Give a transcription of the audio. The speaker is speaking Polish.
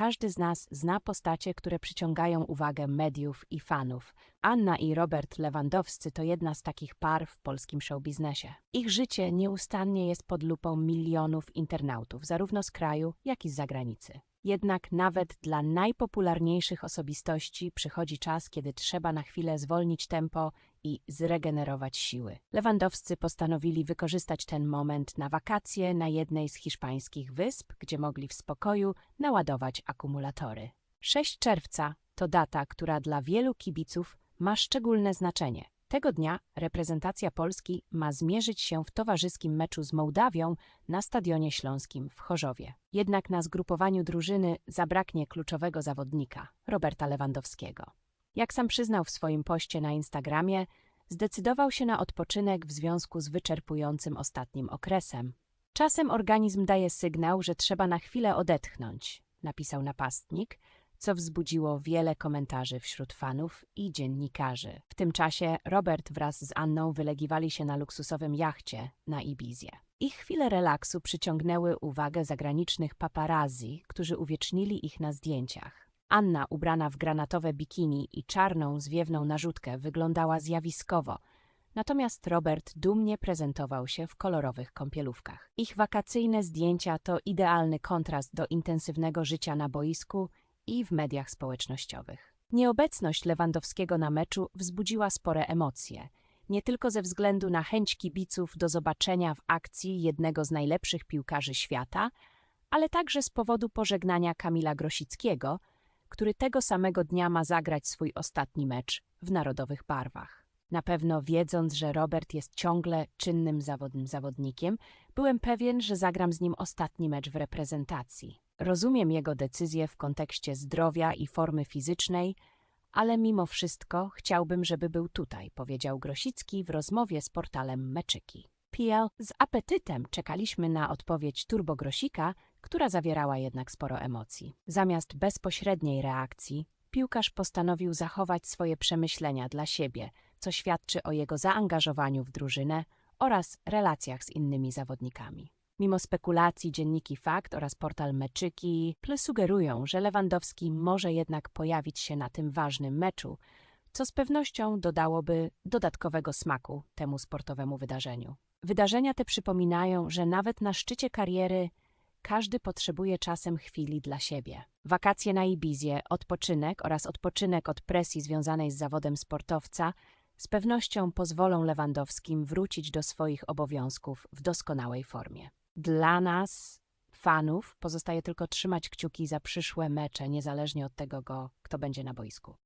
każdy z nas zna postacie, które przyciągają uwagę mediów i fanów. Anna i Robert Lewandowscy to jedna z takich par w polskim showbiznesie. Ich życie nieustannie jest pod lupą milionów internautów, zarówno z kraju, jak i z zagranicy. Jednak nawet dla najpopularniejszych osobistości przychodzi czas, kiedy trzeba na chwilę zwolnić tempo i zregenerować siły. Lewandowscy postanowili wykorzystać ten moment na wakacje na jednej z hiszpańskich wysp, gdzie mogli w spokoju naładować akumulatory. 6 czerwca to data, która dla wielu kibiców ma szczególne znaczenie. Tego dnia reprezentacja Polski ma zmierzyć się w towarzyskim meczu z Mołdawią na Stadionie Śląskim w Chorzowie. Jednak na zgrupowaniu drużyny zabraknie kluczowego zawodnika, Roberta Lewandowskiego. Jak sam przyznał w swoim poście na Instagramie, zdecydował się na odpoczynek w związku z wyczerpującym ostatnim okresem. Czasem organizm daje sygnał, że trzeba na chwilę odetchnąć, napisał napastnik, co wzbudziło wiele komentarzy wśród fanów i dziennikarzy. W tym czasie Robert wraz z Anną wylegiwali się na luksusowym jachcie na Ibizie. Ich chwile relaksu przyciągnęły uwagę zagranicznych paparazzi, którzy uwiecznili ich na zdjęciach. Anna, ubrana w granatowe bikini i czarną, zwiewną narzutkę, wyglądała zjawiskowo, natomiast Robert dumnie prezentował się w kolorowych kąpielówkach. Ich wakacyjne zdjęcia to idealny kontrast do intensywnego życia na boisku i w mediach społecznościowych. Nieobecność Lewandowskiego na meczu wzbudziła spore emocje, nie tylko ze względu na chęć kibiców do zobaczenia w akcji jednego z najlepszych piłkarzy świata, ale także z powodu pożegnania Kamila Grosickiego, który tego samego dnia ma zagrać swój ostatni mecz w narodowych barwach. Na pewno wiedząc, że Robert jest ciągle czynnym zawodnym zawodnikiem, byłem pewien, że zagram z nim ostatni mecz w reprezentacji. Rozumiem jego decyzję w kontekście zdrowia i formy fizycznej, ale mimo wszystko chciałbym, żeby był tutaj, powiedział Grosicki w rozmowie z portalem Meczyki. Z apetytem czekaliśmy na odpowiedź Turbo Grosika, która zawierała jednak sporo emocji. Zamiast bezpośredniej reakcji, piłkarz postanowił zachować swoje przemyślenia dla siebie, co świadczy o jego zaangażowaniu w drużynę oraz relacjach z innymi zawodnikami. Mimo spekulacji dzienniki Fakt oraz portal Meczyki plus sugerują, że Lewandowski może jednak pojawić się na tym ważnym meczu, co z pewnością dodałoby dodatkowego smaku temu sportowemu wydarzeniu. Wydarzenia te przypominają, że nawet na szczycie kariery każdy potrzebuje czasem chwili dla siebie. Wakacje na Ibizie, odpoczynek oraz odpoczynek od presji związanej z zawodem sportowca z pewnością pozwolą Lewandowskim wrócić do swoich obowiązków w doskonałej formie. Dla nas, fanów, pozostaje tylko trzymać kciuki za przyszłe mecze, niezależnie od tego, go, kto będzie na boisku.